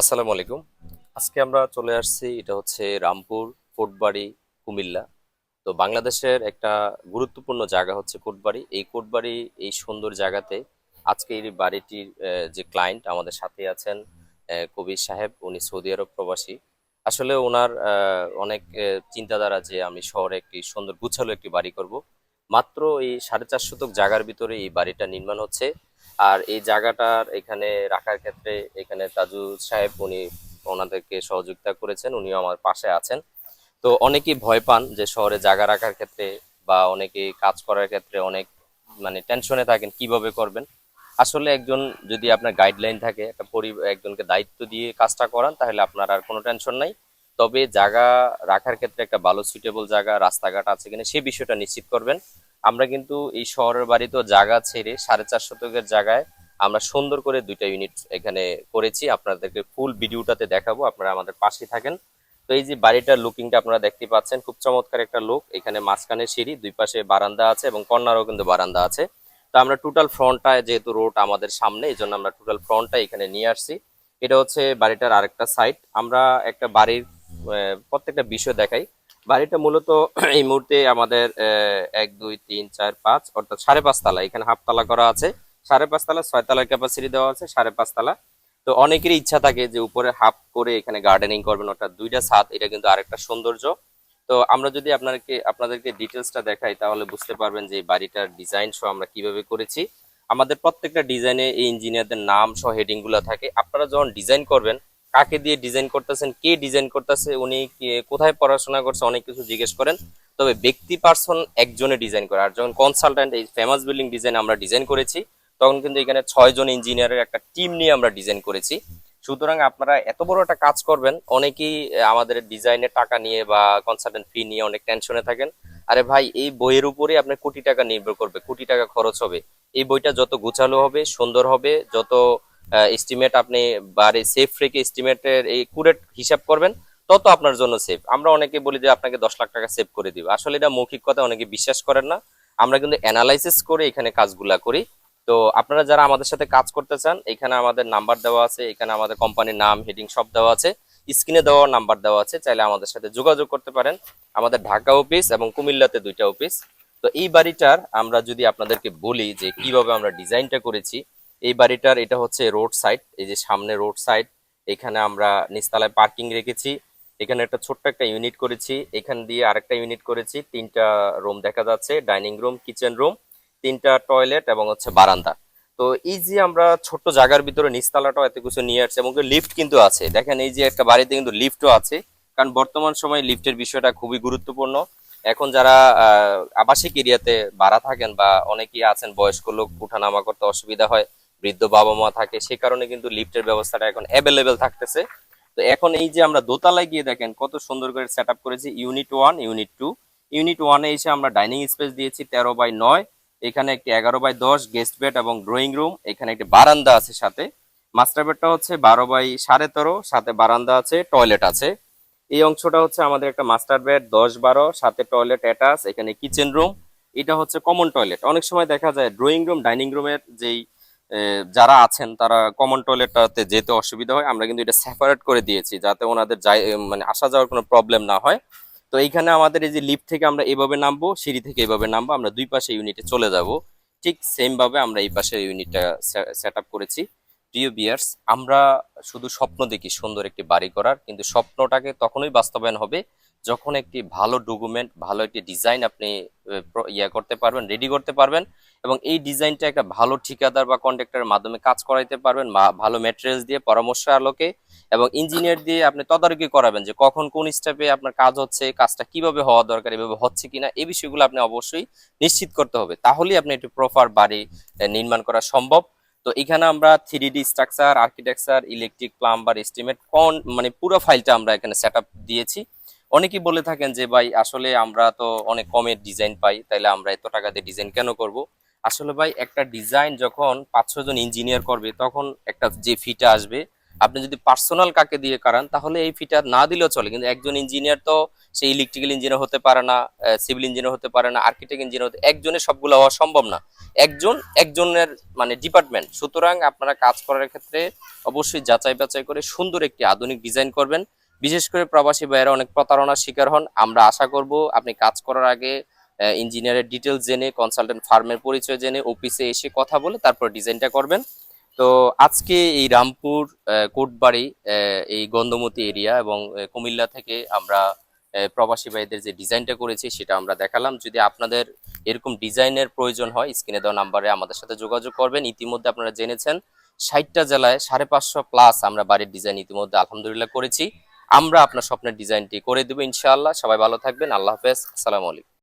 আসসালামু আলাইকুম। আজকে আমরা চলে আসছি, এটা হচ্ছে রামপুর, কোটবাড়ি, কুমিল্লা। তো বাংলাদেশের একটা গুরুত্বপূর্ণ জায়গা হচ্ছে কোটবাড়ি। এই কোটবাড়ি, এই সুন্দর জায়গাতে আজকে এই বাড়িটির যে ক্লায়েন্ট আমাদের সাথে আছেন কবির সাহেব, উনি সৌদি আরব প্রবাসী। আসলে ওনার অনেক চিন্তাধারা যে আমি শহরে একটি সুন্দর, গুছালো একটি বাড়ি করব। মাত্র এই সাড়ে চার শতক জায়গার ভিতরে এই বাড়িটা নির্মাণ হচ্ছে। আর এই জায়গাটার এখানে রাখার ক্ষেত্রে এখানে তাজু সাহেব উনি ওনাদেরকে সহযোগিতা করেছেন, উনিও আমার পাশে আছেন। তো অনেকেই ভয় পান যে শহরে জায়গা রাখার ক্ষেত্রে বা অনেকেই কাজ করার ক্ষেত্রে অনেক মানে টেনশনে থাকেন, কীভাবে করবেন? আসলে একজন যদি আপনার গাইডলাইন থাকে, একটা পরি, একজনকে দায়িত্ব দিয়ে কাজটা করান, তাহলে আপনার আর কোনো টেনশন নাই। তবে জায়গা রাখার ক্ষেত্রে একটা ভালো সুইটেবল জায়গা, রাস্তাঘাট আছে কিনা সে বিষয়টা নিশ্চিত করবেন। আমরা কিন্তু এই শহরের বাড়িতেও জায়গা ছেড়ে সাড়ে চার শতকের জায়গায় আমরা সুন্দর করে দুইটা ইউনিট এখানে করেছি। আপনাদেরকে ফুল ভিডিওটাতে দেখাবো। আপনারা আমাদের পাশে থাকেন। তো এই যে বাড়িটার লুকিংটা আপনারা দেখতে পাচ্ছেন, খুব চমৎকার একটা লুক এখানে মাঝখানে সিঁড়ি, দুই পাশে বারান্দা আছে এবং কর্নারও কিন্তু বারান্দা আছে। তো আমরা টোটাল ফ্রন্টটা যেহেতু রোড আমাদের সামনে, এই জন্য আমরা টোটাল ফ্রন্টটা এখানে নিয়ে আসছি। এটা হচ্ছে বাড়িটার আরেকটা সাইড আমরা একটা বাড়ির প্রত্যেকটা বিষয় দেখাই। বাড়িটা মূলত এই মুহূর্তে আমাদের এক, দুই, তিন, চার, পাঁচ, অর্থাৎ সাড়ে পাঁচ তালা। এখানে হাফ তালা করা আছে। সাড়ে পাঁচ তালা, ছয় তালার ক্যাপাসিটি দেওয়া আছে, সাড়ে পাঁচ তালা। তো অনেকেরই ইচ্ছা থাকে যে উপরে হাফ করে এখানে গার্ডেনিং করবেন, অর্থাৎ দুইটা ছাদ, এটা কিন্তু আরেকটা সৌন্দর্য। তো আমরা যদি আপনাদেরকে আপনাদেরকে ডিটেলসটা দেখাই, তাহলে বুঝতে পারবেন যে বাড়িটার ডিজাইন সহ আমরা কীভাবে করেছি। আমাদের প্রত্যেকটা ডিজাইনে এই ইঞ্জিনিয়ারদের নাম সহ হেডিংগুলো থাকে। আপনারা যখন ডিজাইন করবেন কাকে দিয়ে ডিজাইন করতেছেন, কে ডিজাইন করতেছে, উনি কোথায় পড়াশোনা করছে, অনেক কিছু জিজ্ঞেস করেন। তবে ব্যক্তি পার্সন একজনে ডিজাইন করে। আর যখন কনসালট্যান্ট এই ফেমাস বিল্ডিং ডিজাইন আমরা ডিজাইন করেছি, তখন কিন্তু এখানে ছয় জন ইঞ্জিনিয়ারের একটা টিম নিয়ে আমরা ডিজাইন করেছি। সুতরাং আপনারা এত বড় একটা কাজ করবেন, অনেকেই আমাদের ডিজাইনের টাকা নিয়ে বা কনসালটেন্ট ফি নিয়ে অনেক টেনশনে থাকেন। আরে ভাই, এই বইয়ের উপরে আপনার কোটি টাকা নির্ভর করবে, কোটি টাকা খরচ হবে। এই বইটা যত গোছালো হবে, সুন্দর হবে, যত এস্টিমেট আপনি বাড়ি সেফ রেখে এস্টিমেটের এই কুরেট হিসাব করবেন, তত আপনার জন্য সেফ আমরা অনেকে বলি যে আপনাকে দশ লাখ টাকা সেভ করে দিব। আসলে এটা মৌখিক কথা, অনেকে বিশ্বাস করেন না। আমরা কিন্তু অ্যানালাইসিস করে এখানে কাজগুলা করি। তো আপনারা যারা আমাদের সাথে কাজ করতে চান, এখানে আমাদের নাম্বার দেওয়া আছে, এখানে আমাদের কোম্পানির নাম হেডিং সব দেওয়া আছে। স্ক্রিনে দেওয়া নাম্বার দেওয়া আছে, চাইলে আমাদের সাথে যোগাযোগ করতে পারেন। আমাদের ঢাকা অফিস এবং কুমিল্লাতে দুইটা অফিস তো এই বাড়িটার আমরা যদি আপনাদেরকে বলি যে কীভাবে আমরা ডিজাইনটা করেছি এই বাড়িটার এটা হচ্ছে রোড সাইড, এই যে সামনে রোড সাইড, এখানে আমরা নিচতলায় পার্কিং রেখেছি। এখানে একটা ছোট্ট একটা ইউনিট করেছি, এখান দিয়ে আরেকটা ইউনিট করেছি, তিনটা রুম দেখা যাচ্ছে, ডাইনিং রুম, কিচেন রুম, তিনটা টয়লেট এবং হচ্ছে বারান্দা। তো এই যে আমরা ছোট্ট জায়গার ভিতরে নিচতলাটাও এত কিছু নিয়ে আসছে এবং লিফট কিন্তু আছে। দেখেন এই যে একটা বাড়িতে কিন্তু লিফটও আছে, কারণ বর্তমান সময়ে লিফটের বিষয়টা খুবই গুরুত্বপূর্ণ। এখন যারা আবাসিক এরিয়াতে ভাড়া থাকেন বা অনেকেই আছেন, বয়স্ক লোক, উঠানামা করতে অসুবিধা হয় বৃদ্ধ বাবা মা থাকে সে কারণে কিন্তু লিফটের ব্যবস্থাটা এখন অ্যাভেলেবেল থাকতেছে। তো এখন এই যে আমরা দোতলায় গিয়ে দেখেন, কত সুন্দর করে সেট করেছি unit one unit two unit ওয়ানে এসে আমরা ডাইনিং স্পেস দিয়েছি তেরো বাই নয়, এখানে একটি এগারো বাই দশ গেস্ট বেড এবং ড্রয়িং রুম এখানে একটি বারান্দা আছে সাথে। মাস্টার বেডটা হচ্ছে বারো বাই সাড়ে তেরো, সাথে বারান্দা আছে টয়লেট আছে। এই অংশটা হচ্ছে আমাদের একটা মাস্টার বেড দশ বারো, সাথে টয়লেট অ্যাটাচ এখানে কিচেন রুম এটা হচ্ছে কমন টয়লেট অনেক সময় দেখা যায় ড্রয়িং রুম ডাইনিং রুমের যেই যারা আছেন, তারা কমন টয়লেটটাতে যেতে অসুবিধা হয়। আমরা কিন্তু এটা সেপারেট করে দিয়েছি, যাতে ওনাদের যাই মানে আসা যাওয়ার কোনো প্রবলেম না হয়। তো এইখানে আমাদের এই যে লিফট থেকে আমরা এভাবে নামবো, সিঁড়ি থেকে এভাবে নামবো, আমরা দুই পাশে ইউনিটে চলে যাব। ঠিক সেম ভাবে আমরা এই পাশে ইউনিটটা সেট করেছি। প্রিয় বিয়ার্স আমরা শুধু স্বপ্ন দেখি সুন্দর একটি বাড়ি করার, কিন্তু স্বপ্নটাকে তখনই বাস্তবায়ন হবে যখন একটি ভালো ডকুমেন্ট, ভালো একটি ডিজাইন আপনি ইয়া করতে পারবেন, রেডি করতে পারবেন এবং এই ডিজাইনটা একটা ভালো ঠিকাদার বা কন্ট্রাক্টরের মাধ্যমে কাজ করাইতে পারবেন ভালো ম্যাটেরিয়ালস দিয়ে, পরামর্শ আলোকে এবং ইঞ্জিনিয়ার দিয়ে আপনি তদারকি করাবেন যে কখন কোন স্টেপে আপনার কাজ হচ্ছে, কাজটা কীভাবে হওয়া দরকার, এভাবে হচ্ছে কিনা, এই বিষয়গুলো আপনি অবশ্যই নিশ্চিত করতে হবে। তাহলেই আপনি একটি প্রপার বাড়ি নির্মাণ করা সম্ভব। তো এখানে আমরা three D structure architecture electric plumber estimate কোন মানে পুরো ফাইলটা আমরা এখানে সেট দিয়েছি। অনেকেই বলে থাকেন যে, ভাই, আসলে আমরা তো অনেক কমের ডিজাইন পাই, তাইলে আমরা এত টাকা দিয়ে ডিজাইন কেন করব? আসলে ভাই, একটা ডিজাইন যখন পাঁচ ছজন ইঞ্জিনিয়ার করবে, তখন একটা যে ফিটা আসবে, আপনি যদি পার্সোনাল কাকে দিয়ে করান, তাহলে এই ফিটা না দিলেও চলে। কিন্তু একজন ইঞ্জিনিয়ার তো সেই ইলেকট্রিক্যাল ইঞ্জিনিয়ার হতে পারে না সিভিল ইঞ্জিনিয়ার হতে পারে না, আর্কিটেক্ট ইঞ্জিনিয়ার হতে, একজনের সবগুলো হওয়া সম্ভব না। একজন, একজনের মানে ডিপার্টমেন্ট। সুতরাং আপনারা কাজ করার ক্ষেত্রে অবশ্যই যাচাই বাছাই করে সুন্দর একটি আধুনিক ডিজাইন করবেন। বিশেষ করে প্রবাসী ভাইয়েরা অনেক প্রতারণার শিকার হন। আমরা আশা করব আপনি কাজ করার আগে ইঞ্জিনিয়ারের ডিটেলস জেনে কনসালটেন্ট ফার্মের পরিচয় জেনে অফিসে এসে কথা বলে তারপর ডিজাইনটা করবেন। তো আজকে এই রামপুর কোটবাড়ি এই গন্ধমতি এরিয়া এবং কুমিল্লা থেকে আমরা প্রবাসী ভাইদের যে ডিজাইনটা করেছি সেটা আমরা দেখালাম। যদি আপনাদের এরকম ডিজাইনের প্রয়োজন হয়, স্ক্রিনে দেওয়া নাম্বারে আমাদের সাথে যোগাযোগ করবেন। ইতিমধ্যে আপনারা জেনেছেন, ষাটটা জেলায় সাড়ে পাঁচশো প্লাস আমরা বাড়ির ডিজাইন ইতিমধ্যে আলহামদুলিল্লাহ করেছি। আমরা আপনার স্বপ্নের ডিজাইনটি করে দেবো ইনশাআল্লাহ। সবাই ভালো থাকবেন। আল্লাহ হাফেজ। আসসালামু আলাইকুম।